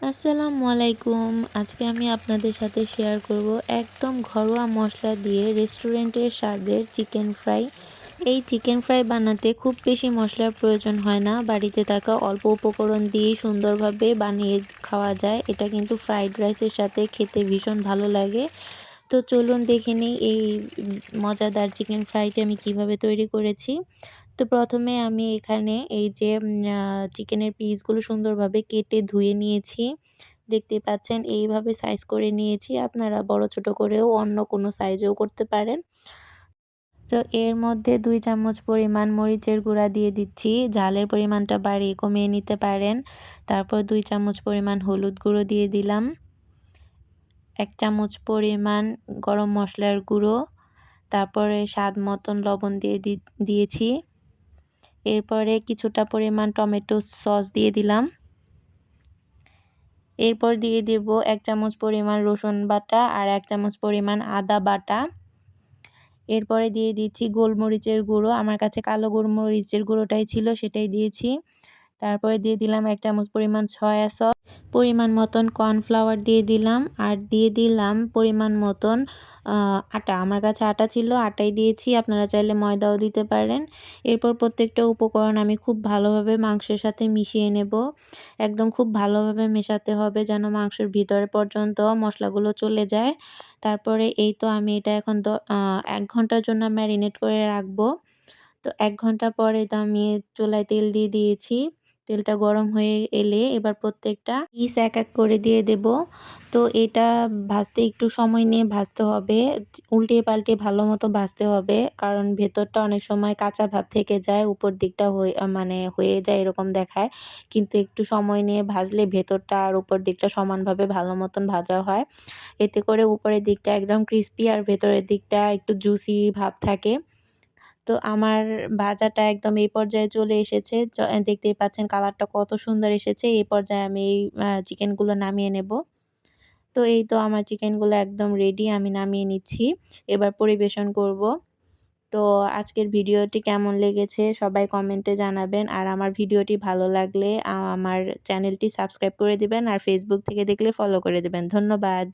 আসসালামু আলাইকুম। আজকে আমি আপনাদের সাথে শেয়ার করব একদম ঘরোয়া মশলা দিয়ে রেস্টুরেন্টের স্বাদের চিকেন ফ্রাই এই চিকেন ফ্রাই বানাতে খুব বেশি মশলার প্রয়োজন হয় না। বাড়িতে থাকা অল্প উপকরণ দিয়েই সুন্দরভাবে বানিয়ে খাওয়া যায়। এটা কিন্তু ফ্রাইড রাইসের সাথে খেতে ভীষণ ভালো লাগে। তো চলুন দেখে নিই এই মজাদার চিকেন ফ্রাইটি আমি কীভাবে তৈরি করেছি। তো প্রথমে আমি এখানে এই যে চিকেনের পিসগুলো সুন্দরভাবে কেটে ধুয়ে নিয়েছি। দেখতে পাচ্ছেন এইভাবে সাইজ করে নিয়েছি। আপনারা বড় ছোট করেও অন্য কোনো সাইজেও করতে পারেন। তো এর মধ্যে দুই চামচ পরিমাণ মরিচের গুঁড়া দিয়ে দিচ্ছি। ঝালের পরিমাণটা বাড়িয়ে কমিয়ে নিতে পারেন। তারপর দুই চামচ পরিমাণ হলুদ গুঁড়ো দিয়ে দিলাম। এক চামচ পরিমাণ গরম মশলার গুঁড়ো। তারপরে স্বাদ মতন লবণ দিয়ে দিয়েছি। এরপরে কিছুটা পরিমাণ টমেটো সস দিয়ে দিলাম। এরপর দিয়ে দেব এক চামচ পরিমাণ রসুন বাটা আর এক চামচ পরিমাণ আদা বাটা। এরপরে দিয়ে দিচ্ছি গোলমরিচের গুঁড়ো। আমার কাছে কালো গোলমরিচের গুঁড়োটাই ছিল, সেটাই দিয়েছি। তারপরে দিয়ে দিলাম এক চামচ পরিমাণ সয়া সস। পরিমাণ মতন কর্নফ্লাওয়ার দিয়ে দিলাম আর দিয়ে দিলাম পরিমাণ মতন আটা। আমার কাছে আটা ছিল, আটাই দিয়েছি। আপনারা চাইলে ময়দাও দিতে পারেন। এরপর প্রত্যেকটা উপকরণ আমি খুব ভালোভাবে মাংসের সাথে মিশিয়ে নেব। একদম খুব ভালোভাবে মেশাতে হবে যেন মাংসের ভিতরে পর্যন্ত মশলাগুলো চলে যায়। তারপরে এই তো আমি এটা এখন তো এক ঘণ্টার জন্য ম্যারিনেট করে রাখব। তো এক ঘণ্টা পরে তো আমি চুলায় তেল দিয়ে দিয়েছি। তেলটা গরম হয়ে এলে এবার প্রত্যেকটা পিস এক এক করে দিয়ে দেব। তো এটা ভাজতে একটু সময় নিয়ে ভাজতে হবে। উল্টে পাল্টে ভালো মতো ভাজতে হবে। কারণ ভেতরটা অনেক সময় কাঁচা ভাব থেকে যায়, উপর দিকটা হয়ে মানে হয়ে যায় এরকম দেখায়। কিন্তু একটু সময় নিয়ে ভাজলে ভেতরটা আর উপর দিকটা সমানভাবে ভালো মতন ভাজা হয়। এতে করে উপরের দিকটা একদম ক্রিস্পি আর ভেতরের দিকটা একটু জুসি ভাব থাকে। তো আমার ভাজাটা একদম এই পর্যায়ে চলে এসেছে। দেখতেই পাচ্ছেন কালারটা কত সুন্দর এসেছে। এই পর্যায়ে আমি এই চিকেনগুলো নামিয়ে নেব। তো এই তো আমার চিকেনগুলো একদম রেডি আমি নামিয়ে নিচ্ছি। এবার পরিবেশন করব। তো আজকের ভিডিওটি কেমন লেগেছে সবাই কমেন্টে জানাবেন। আর আমার ভিডিওটি ভালো লাগলে আমার চ্যানেলটি সাবস্ক্রাইব করে দিবেন। আর ফেসবুক থেকে দেখলে ফলো করে দেবেন। ধন্যবাদ।